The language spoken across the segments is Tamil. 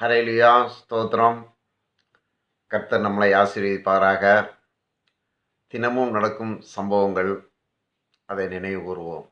ஹரேலியா ஸ்தோத்திரம். கர்த்தர் நம்மளை ஆசீர்வதிப்பாராக. தினமும் நடக்கும் சம்பவங்கள் அதை நினைவு கூறுவோம்.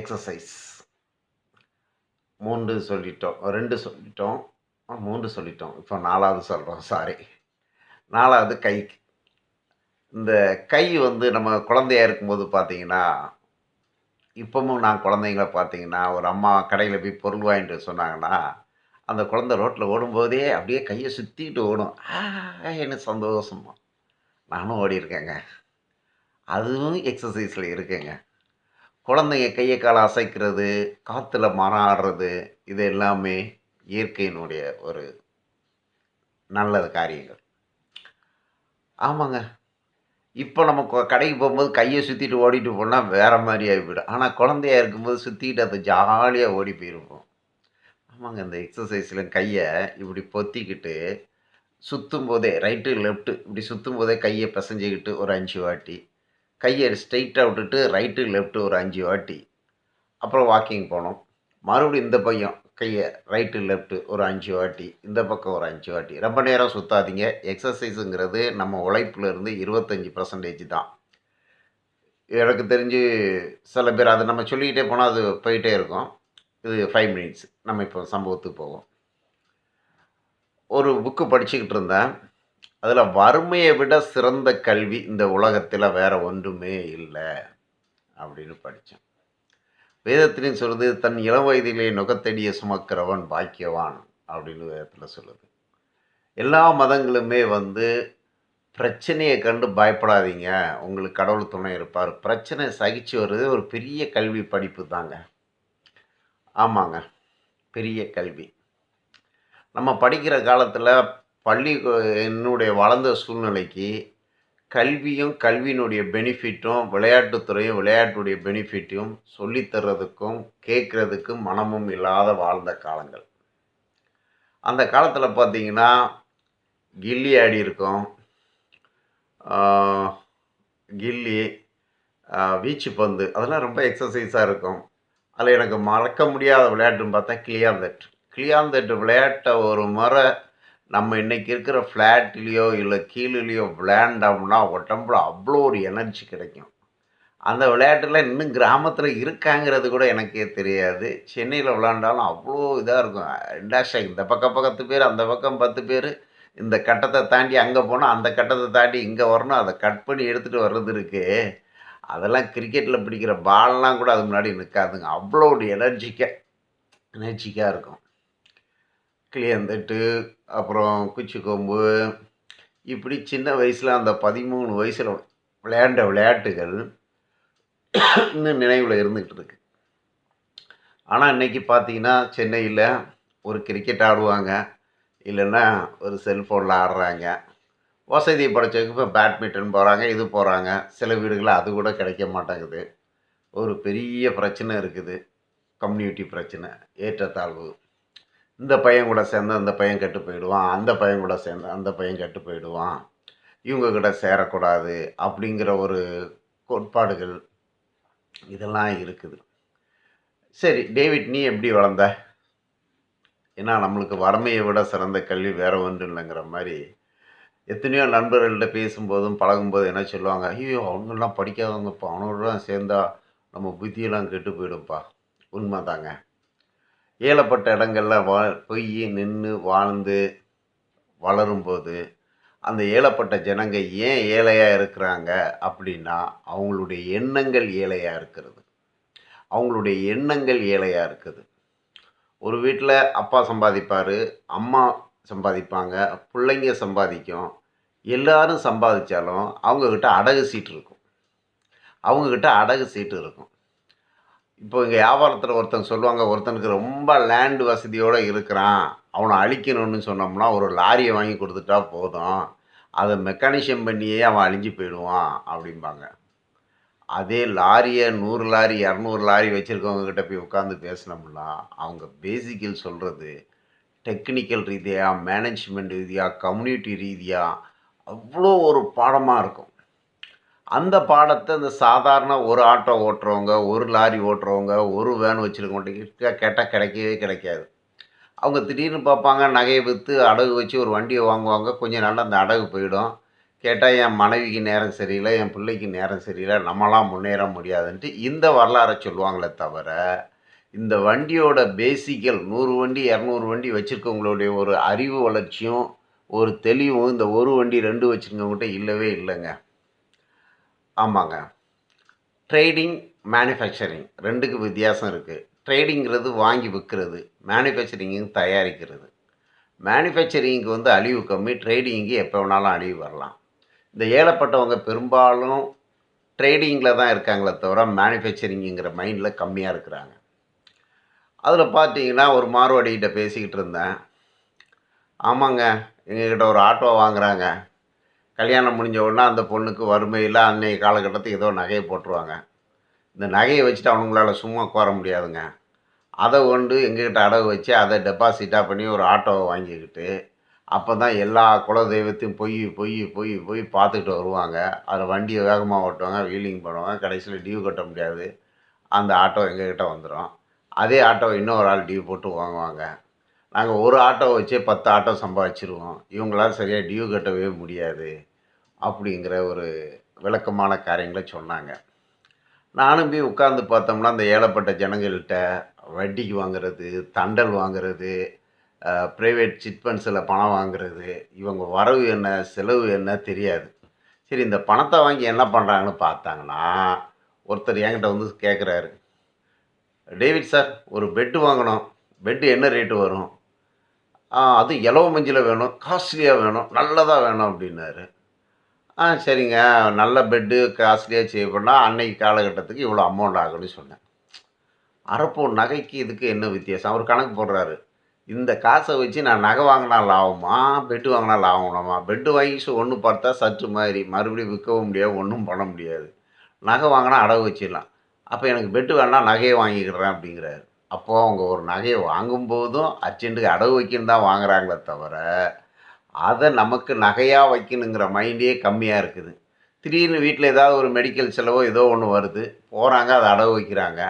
எக்ஸசைஸ் மூன்று சொல்லிட்டோம். ரெண்டு சொல்லிட்டோம். மூன்று சொல்லிட்டோம். இப்போ நாலாவது சொல்கிறோம் சாரி நாலாவது கை. இந்த கை வந்து நம்ம குழந்தையா இருக்கும்போது பார்த்தீங்கன்னா இப்பவும் நான் குழந்தைங்கள பார்த்தீங்கன்னா ஒரு அம்மா கடையில் போய் பொருள் வாங்கிட்டு சொன்னாங்கன்னா அந்த குழந்தை ரோட்டில் ஓடும்போதே அப்படியே கையை சுற்றிக்கிட்டு ஓடும். ஆ என்ன சந்தோஷமா. நானும் ஓடி இருக்கேங்க. அதுவும் எக்ஸசைஸில் இருக்கேங்க. குழந்தைங்க கையை காலை அசைக்கிறது காற்றுல மரம் ஆடுறது இது எல்லாமே இயற்கையினுடைய ஒரு நல்ல காரியங்கள். ஆமாங்க. இப்போ நம்ம கடைக்கு போகும்போது கையை சுற்றிட்டு ஓடிட்டு போனால் வேறு மாதிரி ஆகிவிடும் ஆனால் குழந்தையா இருக்கும்போது சுற்றிக்கிட்டு அது ஜாலியாக ஓடி போயிருப்போம். ஆமாங்க இந்த எக்ஸசைஸில் கையை இப்படி பொத்திக்கிட்டு சுற்றும் போதே ரைட்டு லெஃப்ட்டு இப்படி சுற்றும் போதே கையை பிசைஞ்சிக்கிட்டு ஒரு அஞ்சு வாட்டி. கையை ஸ்ட்ரைட்டாக விட்டுட்டு ரைட்டு லெஃப்ட்டு ஒரு அஞ்சு வாட்டி. அப்புறம் வாக்கிங் போனோம். மறுபடியும் இந்த பையன் கையை ரைட்டு லெஃப்ட்டு ஒரு அஞ்சு வாட்டி இந்த பக்கம் ஒரு அஞ்சு வாட்டி. ரொம்ப நேரம் சுத்தாதீங்க. எக்ஸசைஸுங்கிறது நம்ம உழைப்புலேருந்து இருபத்தஞ்சி பர்சன்டேஜ் தான். எனக்கு தெரிஞ்சு சில பேர் அதை நம்ம சொல்லிக்கிட்டே போனால் அது போயிட்டே இருக்கும். இது ஃபைவ் மினிட்ஸ் நம்ம இப்போ சம்பவத்துக்கு போவோம். ஒரு புக்கு படிச்சுக்கிட்டு இருந்தேன். அதில் வறுமையை விட சிறந்த கல்வி இந்த உலகத்தில் வேறு ஒன்றுமே இல்லை அப்படின்னு படித்தேன் வேதத்திலையும் சொல்லுது தன் இளம் வயதிலே நுகத்தடிய சுமக்கிறவன் பாக்கியவான் அப்படின்னு வேதத்தில் சொல்லுது. எல்லா மதங்களுமே வந்து பிரச்சனையை கண்டு பயப்படாதீங்க. உங்களுக்கு கடவுள் துணை இருப்பார். பிரச்சனை சகிச்சு வருது ஒரு பெரிய கல்வி படிப்பு தாங்க. ஆமாங்க. பெரிய கல்வி. நம்ம படிக்கிற காலத்தில் பள்ளி என்னுடைய வளர்ந்த சூழ்நிலைக்கு கல்வியும் கல்வியினுடைய பெனிஃபிட்டும் விளையாட்டுத்துறையும் விளையாட்டுடைய பெனிஃபிட்டும் சொல்லித்தர்றதுக்கும் கேட்குறதுக்கும் மனமும் இல்லாத வாழ்ந்த காலங்கள். அந்த காலத்தில் பார்த்தீங்கன்னா கில்லி ஆடி இருக்கோம். கில்லி வீச்சு பந்து அதெல்லாம் ரொம்ப எக்ஸசைஸாக இருக்கும். அதில் எனக்கு மறக்க முடியாத விளையாட்டுன்னு பார்த்தா கிளியாந்தட்டு. கிளியாந்தட்டு விளையாட்டை ஒரு முறை நம்ம இன்றைக்கி இருக்கிற ஃப்ளாட்லேயோ இல்லை கீழேலையோ விளையாண்டோம்னா உடம்புல அவ்வளோ ஒரு எனர்ஜி கிடைக்கும். அந்த விளையாட்டுல இன்னும் கிராமத்தில் இருக்காங்கிறது கூட எனக்கே தெரியாது. சென்னையில் விளாண்டாலும் அவ்வளோ இதாக இருக்கும். ரெண்டாஷா இந்த பக்கம் பக்கத்து பேர் அந்த பக்கம் பத்து பேர். இந்த கட்டத்தை தாண்டி அங்கே போனால் அந்த கட்டத்தை தாண்டி இங்கே வரணும். அதை கட் பண்ணி எடுத்துகிட்டு வர்றது இருக்குது அதெல்லாம் கிரிக்கெட்டில் பிடிக்கிற பால்லாம் கூட அது முன்னாடி நிற்காதுங்க அவ்வளோ ஒரு எனர்ஜிக்காக எனர்ஜிக்காக இருக்கும். கிளியந்தட்டு அப்புறம் குச்சிக்கொம்பு இப்படி சின்ன வயசில் அந்த பதிமூணு வயசில் விளையாண்ட விளையாட்டுகள் இன்னும் நினைவில் இருந்துக்கிட்டு இருக்கு. ஆனால் இன்னைக்கு பார்த்தீங்கன்னா சென்னையில் ஒரு கிரிக்கெட் ஆடுவாங்க. இல்லைன்னா ஒரு செல்ஃபோனில் ஆடுறாங்க. வசதி படைச்சவங்க இப்போ பேட்மிண்டன் போகிறாங்க இது போகிறாங்க சில வீடுகளில் அது கூட கிடைக்க மாட்டேங்குது. ஒரு பெரிய பிரச்சனை இருக்குது. கம்யூனிட்டி பிரச்சனை ஏற்றத்தாழ்வு. இந்த பையன் கூட சேர்ந்து அந்த பையன் கெட்டு போயிடுவான் அந்த பையன் கூட சேர்ந்து அந்த பையன் கெட்டு போயிடுவான். இவங்க கிட்ட சேரக்கூடாது அப்படிங்கிற ஒரு கோட்பாடுகள் இதெல்லாம் இருக்குது. சரி டேவிட் நீ எப்படி வளர்ந்த? ஏன்னா நம்மளுக்கு வறுமையை விட சிறந்த கல்வி வேற ஒன்றும் இல்லைங்கிற மாதிரி எத்தனையோ நண்பர்கள்ட்ட பேசும்போதும் பழகும்போது என்ன சொல்லுவாங்க ஐயோ அவங்கெல்லாம் படிக்காதவங்கப்பா அவனோட சேர்ந்தா நம்ம புத்தியெல்லாம் கெட்டு போயிடும்ப்பா. உண்மை தாங்க ஏழப்பட்ட இடங்கள்ல வா போய் நின்று வாழ்ந்து வளரும்போது அந்த ஏழப்பட்ட ஜனங்க ஏன் ஏழையாக இருக்கிறாங்க அப்படின்னா அவங்களுடைய எண்ணங்கள் ஏழையாக இருக்கிறது. அவங்களுடைய எண்ணங்கள் ஏழையாக இருக்குது. ஒரு வீட்டில் அப்பா சம்பாதிப்பார் அம்மா சம்பாதிப்பாங்க பிள்ளைங்க சம்பாதிக்கும். எல்லாரும் சம்பாதிச்சாலும் அவங்கக்கிட்ட அடகு சீட்டு இருக்கும். அவங்கக்கிட்ட அடகு சீட்டு இருக்கும். இப்போ இங்கே வியாபாரத்தில் ஒருத்தன் சொல்லுவாங்க ஒருத்தனுக்கு ரொம்ப லேண்டு வசதியோடு இருக்கிறான் அவனை அழிக்கணும்னு சொன்னோம்னா ஒரு லாரியை வாங்கி கொடுத்துட்டா போதும். அதை மெக்கானிஷியம் பண்ணியே அவன் அழிஞ்சு போயிடுவான் அப்படிம்பாங்க. அதே லாரியை நூறு லாரி இரநூறு லாரி வச்சுருக்கவங்க கிட்ட போய் உட்காந்து பேசினோம்னா அவங்க பேசிக்கல் சொல்கிறது டெக்னிக்கல் ரீதியாக மேனேஜ்மெண்ட் ரீதியாக கம்யூனிட்டி ரீதியாக அவ்வளோ ஒரு பாடமாக இருக்கும். அந்த பாடத்தை இந்த சாதாரண ஒரு ஆட்டோ ஓட்டுறவங்க ஒரு லாரி ஓட்டுறவங்க ஒரு வேன் வச்சுருக்கவங்கள்ட்ட கேட்டால் கிடைக்கவே கிடைக்காது. அவங்க திடீர்னு பார்ப்பாங்க நகையை விற்று அடகு வச்சு ஒரு வண்டியை வாங்குவாங்க. கொஞ்சம் நாளில் அந்த அடகு போயிடும். கேட்டால் என் மனைவிக்கு நேரம் சரியில்லை என் பிள்ளைக்கு நேரம் சரியில்லை நம்மளாம் முன்னேற முடியாதுன்ட்டு இந்த வரலாறை சொல்லுவாங்களே தவிர இந்த வண்டியோட பேசிக்கல் நூறு வண்டி இரநூறு வண்டி வச்சுருக்கவங்களுடைய ஒரு அறிவு வளர்ச்சியும் ஒரு தெளிவும் இந்த ஒரு வண்டி ரெண்டு வச்சுருக்கவங்ககிட்ட இல்லவே இல்லைங்க. ஆமாங்க. ட்ரேடிங் மேனுஃபேக்சரிங் ரெண்டுக்கு வித்தியாசம் இருக்குது ட்ரேடிங்கிறது வாங்கி விற்கிறது மேனுஃபேக்சரிங்கு தயாரிக்கிறது. மேனுஃபேக்சரிங்க்கு வந்து அழிவு கம்மி. ட்ரேடிங்க்கு எப்போ வேணாலும் அழிவு வரலாம். இந்த ஏழப்பட்டவங்க பெரும்பாலும் ட்ரேடிங்கில் தான் இருக்காங்களே தவிர மேனுஃபேக்சரிங்கிற மைண்டில் கம்மியாக இருக்கிறாங்க. அதில் பார்த்தீங்கன்னா ஒரு மார்வாடிகிட்ட பேசிக்கிட்டு இருந்தேன். ஆமாங்க எங்ககிட்ட ஒரு ஆட்டோ வாங்குகிறாங்க கல்யாணம் முடிஞ்ச உடனே அந்த பொண்ணுக்கு வறுமையில் அன்னைய காலகட்டத்துக்கு ஏதோ நகையை போட்டுருவாங்க. இந்த நகையை வச்சுட்டு அவங்களால சும்மா கோர முடியாதுங்க. அதை கொண்டு எங்ககிட்ட அடகு வச்சு அதை டெபாசிட்டாக பண்ணி ஒரு ஆட்டோவை வாங்கிக்கிட்டு அப்போ தான் எல்லா குலதெய்வத்தையும் பொய் பொய் போய் போய் பார்த்துக்கிட்டு வருவாங்க. அதில் வண்டியை வேகமாக ஓட்டுவாங்க வீலிங் பண்ணுவாங்க. கடைசியில் டியூ கட்ட முடியாது. அந்த ஆட்டோ எங்ககிட்ட வந்துடும் அதே ஆட்டோவை இன்னொரு ஆள் டியூ போட்டு வாங்குவாங்க. நாங்கள் ஒரு ஆட்டோ வச்சே பத்து ஆட்டோ சம்பாதிச்சிருவோம். இவங்களால சரியாக டியூ கட்டவே முடியாது அப்படிங்கிற ஒரு விளக்கமான காரியங்களை சொன்னாங்க. நானும் போய் உட்காந்து பார்த்தோம்னா அந்த ஏழப்பட்ட ஜனங்கள்கிட்ட வட்டிக்கு வாங்குறது தண்டல் வாங்குறது ப்ரைவேட் சிட்ஃபண்ட்ஸில் பணம் வாங்குறது இவங்க வரவு என்ன செலவு என்ன தெரியாது. சரி இந்த பணத்தை வாங்கி என்ன பண்ணுறாங்கன்னு பார்த்தாங்கன்னா ஒருத்தர் என்கிட்ட வந்து கேட்குறாரு டேவிட் சார் ஒரு பெட்டு வாங்கணும். பெட்டு என்ன ரேட்டு வரும்? அது இலவ மஞ்சள் வேணும் காஸ்ட்லியாக வேணும் நல்லதாக வேணும் அப்படின்னாரு. ஆ சரிங்க நல்ல பெட்டு காஸ்ட்லியாக செய்யப்படனா அன்னைக்கு காலகட்டத்துக்கு இவ்வளோ அமௌண்ட் ஆகும்னு சொன்னேன். அரைப்போன் நகைக்கு இதுக்கு என்ன வித்தியாசம்? அவர் கணக்கு போடுறாரு. இந்த காசை வச்சு நான் நகை வாங்கினா லாபமா பெட்டு வாங்கினா லாபமாமா? பெட்டு வாங்கி ஒன்று பார்த்தா சற்று மாதிரி மறுபடியும் விற்கவும் முடியாது ஒன்றும் பண்ண முடியாது. நகை வாங்கினா அடகு வச்சிடலாம். அப்போ எனக்கு பெட்டு வேணாம் நகையை வாங்கிக்கிறேன் அப்படிங்கிறாரு. அப்போது அவங்க ஒரு நகையை வாங்கும்போதும் அர்ஜென்ட்டுக்கு அடகு வைக்கணும் தான் வாங்குறாங்களே தவிர அதை நமக்கு நகையாக வைக்கணுங்கிற மைண்டே கம்மியாக இருக்குது. திடீர்னு வீட்டில் ஏதாவது ஒரு மெடிக்கல் செலவோ ஏதோ ஒன்று வருது போகிறாங்க அதை அடகு வைக்கிறாங்க.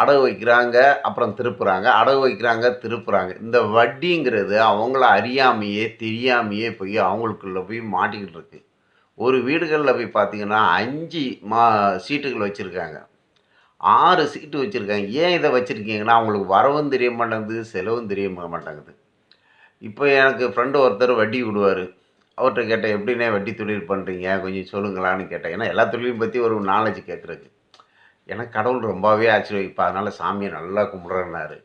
அடகு வைக்கிறாங்க அப்புறம் திருப்புறாங்க. அடகு வைக்கிறாங்க திருப்புறாங்க. இந்த வட்டிங்கிறது அவங்கள அறியாமையே தெரியாமையே போய் அவங்களுக்குள்ள போய் மாட்டிக்கிட்டு இருக்கு. ஒரு வீடுகளில் போய் பார்த்தீங்கன்னா அஞ்சு மா சீட்டுகள் வச்சுருக்காங்க. ஆறு சீட்டு வச்சுருக்காங்க. ஏன் இதை வச்சுருக்கீங்கன்னா அவங்களுக்கு வரவும் தெரிய மாட்டேங்குது செலவும் தெரிய மாட்டேங்குது. இப்போ எனக்கு ஃப்ரெண்டு ஒருத்தர் வட்டி விடுவார். அவர்கிட்ட கேட்டேன் எப்படிண்ணே வட்டி தொழில் பண்ணுறீங்க கொஞ்சம் சொல்லுங்களான்னு கேட்டேன். ஏன்னா எல்லா தொழிலையும் பற்றி ஒரு நாலேஜ் கேட்குறதுக்கு எனக்கு கடவுள் ரொம்பவே ஆச்சரியப்பா அதனால் சாமியை நல்லா கும்பிட்றேன்னாரு.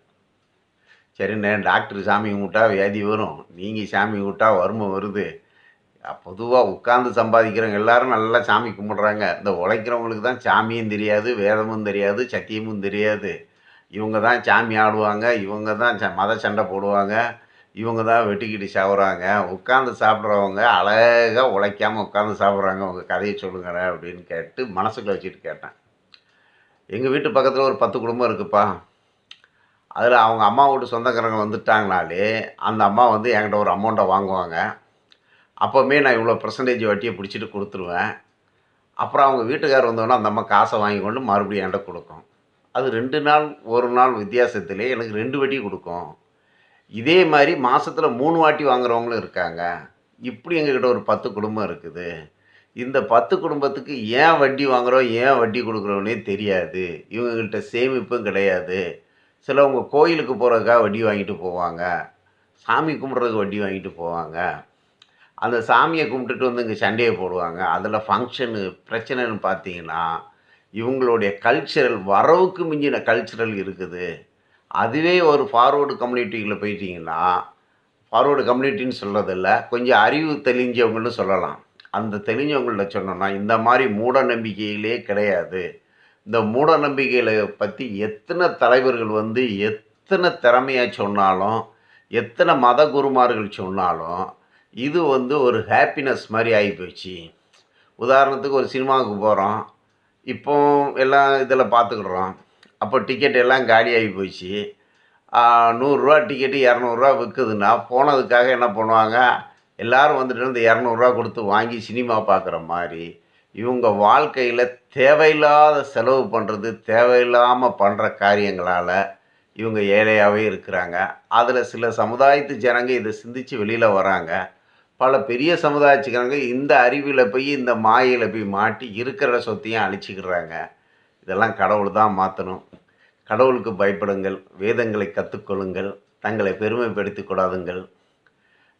சரிண்ணே டாக்டர் சாமி கும்பிட்டா வியாதி வரும். நீங்கள் சாமி கும்பிட்டா வறுமை வருது. பொதுவாக உட்காந்து சம்பாதிக்கிறவங்க எல்லாரும் நல்லா சாமி கும்பிட்றாங்க. இந்த உழைக்கிறவங்களுக்கு தான் சாமியும் தெரியாது வேதமும் தெரியாது சத்தியமும் தெரியாது. இவங்க தான் சாமி ஆடுவாங்க இவங்க தான் ச மத சண்டை போடுவாங்க இவங்க தான் வெட்டிக்கிட்டு சாப்பிட்றாங்க உட்காந்து சாப்பிட்றவங்க அழகாக உழைக்காமல் உட்காந்து சாப்பிட்றாங்க. உங்கள் கதையை சொல்லுங்களேன் அப்படின்னு கேட்டு மனசுக்குள்ள வச்சுட்டு கேட்டேன். எங்கள் வீட்டு பக்கத்தில் ஒரு பத்து குடும்பம் இருக்குப்பா. அதில் அவங்க அம்மா வீட்டு சொந்தக்காரங்க வந்துட்டாங்கனாலே அந்த அம்மா வந்து என்கிட்ட ஒரு அமௌண்ட்டை வாங்குவாங்க. அப்போவுமே நான் இவ்வளோ பர்சன்டேஜ் வட்டியை பிடிச்சிட்டு கொடுத்துருவேன். அப்புறம் அவங்க வீட்டுக்கார் வந்தோடனே அந்த அம்மா காசை வாங்கி கொண்டு மறுபடியும் என்கிட்ட கொடுக்கும். அது ரெண்டு நாள் ஒரு நாள் வித்தியாசத்திலே எனக்கு ரெண்டு வட்டி கொடுக்கும். இதே மாதிரி மாதத்தில் மூணு வாட்டி வாங்குறவங்களும் இருக்காங்க. இப்படி எங்ககிட்ட ஒரு பத்து குடும்பம் இருக்குது. இந்த பத்து குடும்பத்துக்கு ஏன் வட்டி வாங்குறோம் ஏன் வட்டி கொடுக்குறோன்னே தெரியாது. இவங்ககிட்ட சேமிப்பும் கிடையாது. சிலவங்க கோயிலுக்கு போகிறதுக்காக வட்டி வாங்கிட்டு போவாங்க. சாமி கும்பிட்றதுக்கு வட்டி வாங்கிட்டு போவாங்க. அந்த சாமியை கும்பிட்டுட்டு வந்து இங்கே சண்டையை போடுவாங்க. அதில் ஃபங்க்ஷனு பிரச்சனைன்னு பார்த்தீங்கன்னா இவங்களுடைய கல்ச்சரல் வரவுக்கு மிஞ்சின கல்ச்சரல் இருக்குது. அதுவே ஒரு ஃபார்வேர்டு கம்யூனிட்டியில் போயிட்டீங்கன்னா ஃபார்வேர்டு கம்யூனிட்டின்னு சொல்கிறதில்ல கொஞ்சம் அறிவு தெளிஞ்சவங்கன்னு சொல்லலாம். அந்த தெளிஞ்சவங்கள்ட்ட சொன்னோம்னா இந்த மாதிரி மூட நம்பிக்கைகளே கிடையாது. இந்த மூட நம்பிக்கைகளை பற்றி எத்தனை தலைவர்கள் வந்து எத்தனை திறமையாக சொன்னாலும் எத்தனை மத குருமார்கள் சொன்னாலும் இது வந்து ஒரு ஹாப்பினஸ் மாதிரி ஆகி உதாரணத்துக்கு ஒரு சினிமாவுக்கு போகிறோம் இப்போ எல்லாம் இதில் பார்த்துக்கிடுறோம். அப்போ டிக்கெட் எல்லாம் காலி ஆகிப்போச்சு நூறுரூவா டிக்கெட்டு இரநூறுவா விற்குதுன்னா போனதுக்காக என்ன பண்ணுவாங்க? எல்லோரும் வந்துட்டு இந்த இரநூறுவா கொடுத்து வாங்கி சினிமா பார்க்குற மாதிரி இவங்க வாழ்க்கையில் தேவையில்லாத செலவு பண்ணுறது தேவையில்லாமல் பண்ணுற காரியங்களால் இவங்க ஏழையாகவே இருக்கிறாங்க. அதில் சில சமுதாயத்து ஜனங்க இதை சிந்தித்து வெளியில் வராங்க. பல பெரிய சமுதாயத்துக்காரங்க இந்த அறிவில் போய் இந்த மாயையில் போய் மாட்டி இருக்கிற சொத்தையும் அழிச்சிக்கிறாங்க. இதெல்லாம் கடவுள் தான் மாற்றணும் கடவுளுக்கு பயப்படுங்கள் வேதங்களை கற்றுக்கொள்ளுங்கள் தங்களை பெருமைப்படுத்தி கூடாதுங்கள்.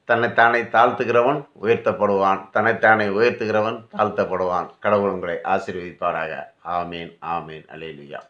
தன்னைத்தானே தாழ்த்துகிறவன் உயர்த்தப்படுவான் தன்னைத்தானே உயர்த்துகிறவன் தாழ்த்தப்படுவான். கடவுள் உங்களை ஆசீர்வதிப்பாராக. ஆமீன் ஆமீன். அலேலுயா